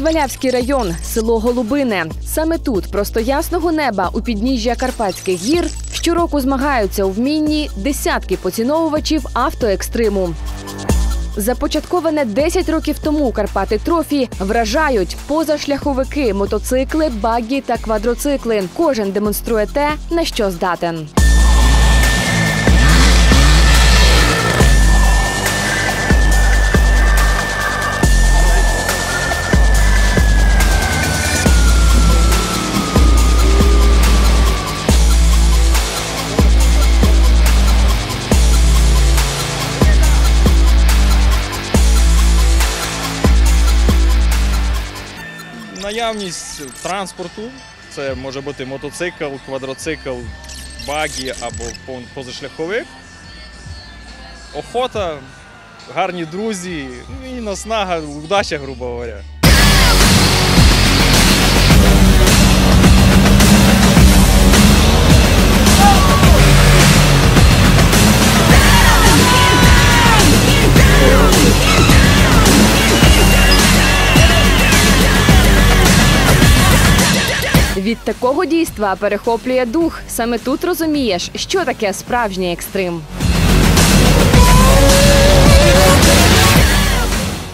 Свалявський район, село Голубине. Саме тут, просто ясного неба, у підніжжя Карпатських гір, щороку змагаються у вмінні десятки поціновувачів автоекстриму. Започатковане 10 років тому Карпати Трофі вражають позашляховики, мотоцикли, багі та квадроцикли. Кожен демонструє те, на що здатен. Наявність транспорту це може бути мотоцикл, квадроцикл, багі або позашляховик. Охота, гарні друзі, ну і наснага, удача, грубо говоря. Від такого дійства перехоплює дух. Саме тут розумієш, що таке справжній екстрим.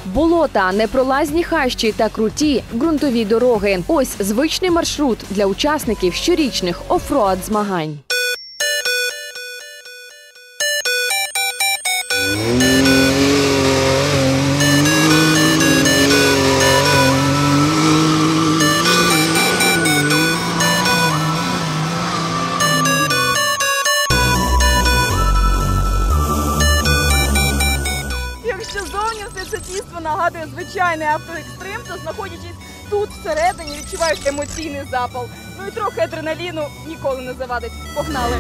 Болота, непролазні хащі та круті ґрунтові дороги. Ось звичний маршрут для учасників щорічних офроад змагань. Дійство нагадує звичайний автоекстрим, то знаходячись тут всередині, відчуваєш емоційний запал. Ну і трохи адреналіну ніколи не завадить. Погнали!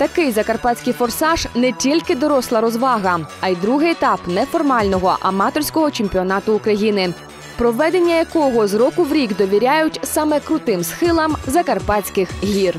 Такий закарпатський форсаж не тільки доросла розвага, а й другий етап неформального аматорського чемпіонату України, проведення якого з року в рік довіряють саме крутим схилам закарпатських гір.